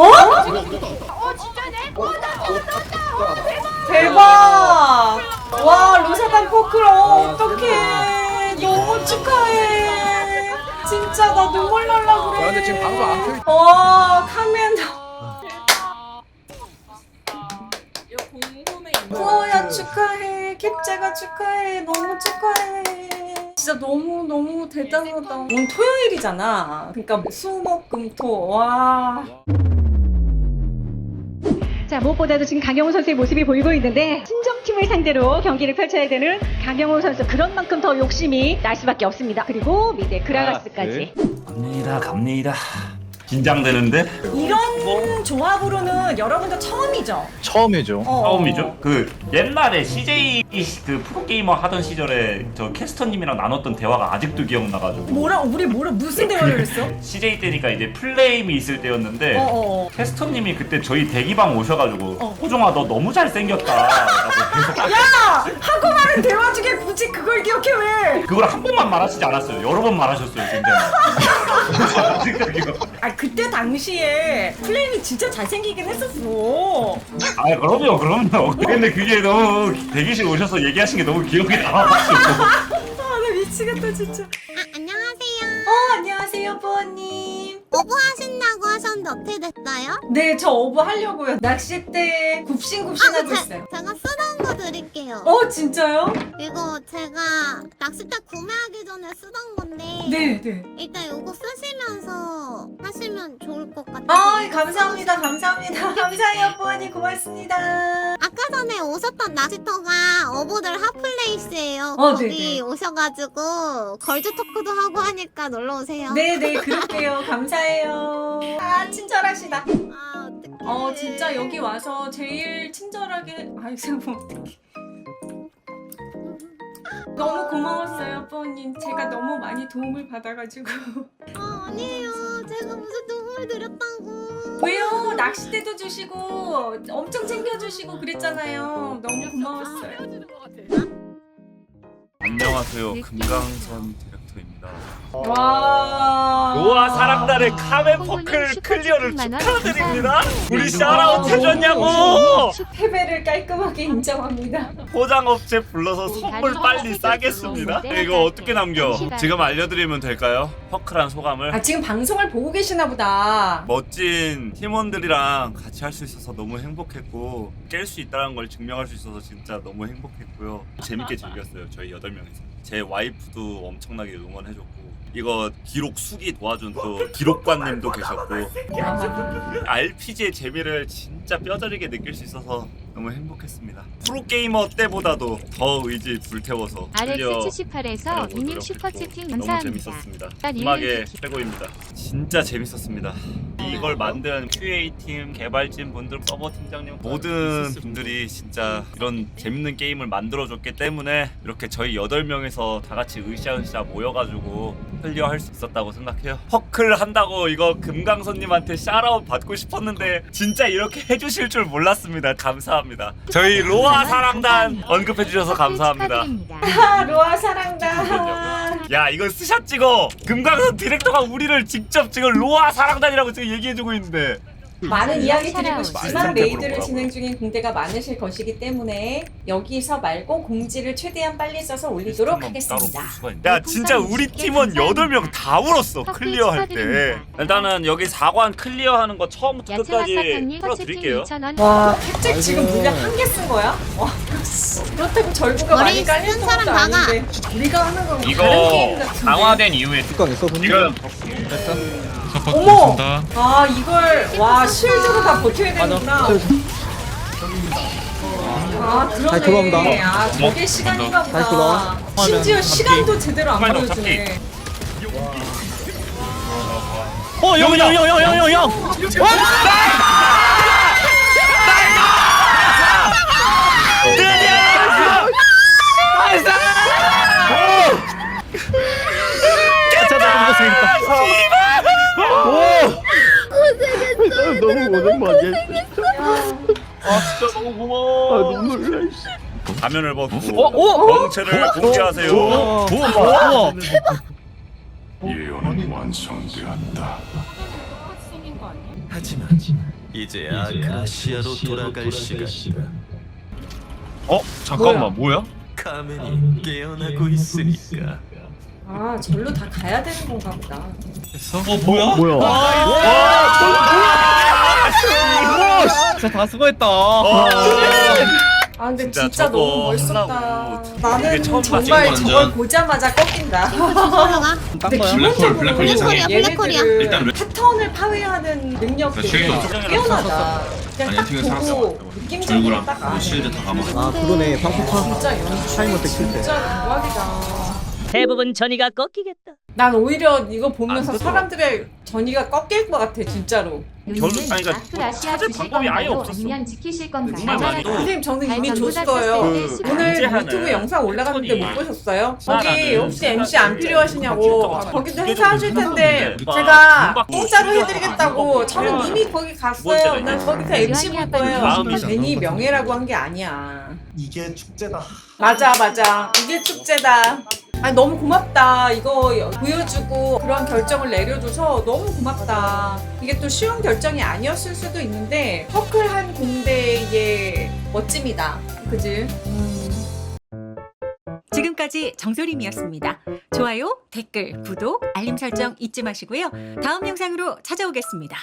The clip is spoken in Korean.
어? 어 진짜네? 어 나왔다 나왔다 대박! 와, 로사단 포크로 어떡해. 너무 축하해. 진짜 나 눈물 날라 그래. 야, 근데 지금 방송 안 켜. 어, 카멘. 이거 궁금해 우와야 축하해. 캡제가 축하해. 너무 축하해. 진짜 너무 너무 대단하다. 오늘 토요일이잖아. 그러니까 수목금토. 와. 자, 무엇보다도 지금 강영호 선수의 모습이 보이고 있는데 친정팀을 상대로 경기를 펼쳐야 되는 강영호 선수 그런 만큼 더 욕심이 날 수밖에 없습니다. 그리고 미대 그라가스까지. 갑니다 갑니다 긴장되는데 이런 조합으로는 여러분도 처음이죠? 처음이죠. 어. 처음이죠 그 옛날에 CJ 그 프로게이머 하던 시절에 저 캐스터님이랑 나눴던 대화가 아직도 기억나가지고 뭐라 우리 뭐라 무슨 대화를 했어? CJ 때니까 이제 플레임이 있을 때였는데 어, 어. 캐스터님이 그때 저희 대기방 오셔가지고 어. 호종아 너 너무 잘생겼다 라고 계속 야! 하고 말은 대화 중에 굳이 그걸 기억해 왜? 그걸 한 번만 말하시지 않았어요 여러 번 말하셨어요 굉장히 그때 당시에 플레임이 진짜 잘생기긴 했었어. 아 그럼요 그럼요 근데 그게 너무 대기실 오셔서 얘기하신 게 너무 기억이 나와가지고 아 나 미치겠다 진짜. 아, 안녕하세요. 어 안녕하세요 부모님. 오브 하신다고 하셨는데 어떻게 됐어요? 네저 어부 하려고요. 낚싯대 굽신굽신하고 제, 있어요. 제가 쓰던 거 드릴게요. 어 진짜요? 이거 제가 낚싯대 구매하기 전에 쓰던 건데 네 네. 일단 이거 쓰시면서 하시면 좋을 것 같아요. 아 감사합니다 감사합니다 감사해요 부모님 고맙습니다. 아까 전에 오셨던 낚시터가 어부들 핫플 레이스예요. 어, 거기 네네. 오셔가지고 걸즈 토크도 하고 하니까 놀러 오세요. 네네 그럴게요 감사해요. 아 친절하시다. 아 어떡해. 어 진짜 여기 와서 제일 친절하게 아이 뭐 어떡해 너무 고마웠어요 부모님 제가 너무 많이 도움을 받아가지고 아 아니에요. 제가 무슨 도움을 드렸다고. 왜요 낚싯대도 주시고 엄청 챙겨주시고 그랬잖아요 너무 고마웠어요 안녕하세요. 금강선 디렉터입니다 와. 우와 사랑단의 카멘 포클 클리어를 축하드립니다. 우리 샤라웃 해줬냐고. 패배를 깔끔하게 인정합니다. 포장업체 불러서 선물 빨리 싸겠습니다. 이거 어떻게 남겨? 지금 알려드리면 될까요? 퍼클한 소감을? 아 지금 방송을 보고 계시나 보다. 멋진 팀원들이랑 같이 할 수 있어서 너무 행복했고 깰 수 있다는 걸 증명할 수 있어서 진짜 너무 행복했고요. 재밌게 즐겼어요 저희 8명이서. 제 와이프도 엄청나게 응원해 줬고 이거 기록 수기 도와준 또 기록관님도 계셨고 RPG의 재미를 진짜 뼈저리게 느낄 수 있어서 너무 행복했습니다 프로게이머 때보다도 더 의지 불태워서 클리어 RX78에서 해보도록 이님 슈퍼채팅 너무 감사합니다. 재밌었습니다. 일단 음악의 최고입니다. 진짜 재밌었습니다. 이걸 만든 QA 팀, 개발진 분들, 서버 팀장님 모든 분들이 진짜 이런 재밌는 게임을 만들어줬기 때문에 이렇게 저희 8명에서 다 같이 으쌰으쌰 모여가지고 클리어할 수 있었다고 생각해요. 퍼클 한다고 이거 금강선님한테 샤라웃 받고 싶었는데 진짜 이렇게 해주실 줄 몰랐습니다. 감사합니다. 저희 로아 사랑단 언급해주셔서 감사합니다. 아 로아 사랑다 야 이거 스샷 찍어 금강선 디렉터가 우리를 직접 지금 로아 사랑단이라고 지금 얘기 해주고 있는데 많은 이야기 드리고. 싶지만 레이드를 진행 중인 공대가 많으실 것이기 때문에 여기서 말고 공지를 최대한 빨리 써서 올리도록 하겠습니다. 야 진짜 우리 팀원 8명 다 울었어 커피 클리어 할 때 축하드립니다. 일단은 여기 4관 클리어하는 거 처음부터 끝까지 풀어드릴게요 퍼채팅 2,000원. 와 캡잭 지금 물량 한 개 쓴 거야? 와 그렇다고 절구가 많이 깔린 쓴 것도. 아닌데 우리가 하는 건 다른 게임 이거 같은데 강화된 이후에 뚜껑 있어 보니? 지금 어 머! 아 이걸 와 실드로 다 버텨야 되는구나. 아 그러네. 돌아온다. 아 저게 시간인가 다시 보다. 돌아와. 심지어 시간도 제대로 안 빨리 보여주네. 어형형형형 형형. 너무 많이 했어. 아 진짜 너무 고마워 눈물 나. 가면을 벗고 어? 어? 정체를 공개하세요 우와. 예언은 완성되었다. 하지만 이제 아크라시아로 돌아갈 시간. 어 잠깐만 뭐야? 카멘이 깨어나고 있으니까. 아 절로 다 가야 되는 건가 보다. 어 뭐야? 뭐야? 진짜 다 수고했다. 아 근데 진짜 진짜, 저거 너무 멋있었다. 하려고 나는 처음 정말 봤지, 저걸 보자마자 꺾인다. 근데 거야? 기본적으로 블랙홀 예상해. 블랙홀이야, 얘네들은 일단 패턴을 파괴하는 능력들이 쉐이더. 뛰어나다. 그냥 아니, 딱 보고 살았어. 느낌적으로 절구랑 딱 아네. 실드 다 감아. 아 그러네 방폭파 진짜 연출 타이머 때 킬 때 진짜 대박이다. 대부분 전이가 꺾이겠다. 난 오히려 이거 보면서. 사람들의 전이가 꺾일 것 같아 진짜로. 결국 아니 그러니까 뭐 찾을 방법이 아예 없었어. 지키실 건가요? 정말 많이 또 선생님 저는 이미 줬어요. 그 오늘 문제하는 유튜브 영상 올라갔는데 못 패턴이 보셨어요? 거기 혹시 MC 안 필요하시냐고 거기도 하잖아요. 행사하실 텐데 금방 제가 금방 공짜로 해드리겠다고 금방 저는 금방 이미 거기 두 갔어요. 난 거기서 MC 볼 거예요. 마음이잖아. 괜히 명예라고 한 게 아니야. 이게 축제다 맞아 맞아 이게 축제다 아니 너무 고맙다 이거 여- 보여주고 그런 결정을 내려줘서 너무 고맙다 이게 또 쉬운 결정이 아니었을 수도 있는데 퍼클한 공대의 멋짐이다 그지? 지금까지 정소림이었습니다. 좋아요, 댓글, 구독, 알림 설정 잊지 마시고요. 다음 영상으로 찾아오겠습니다.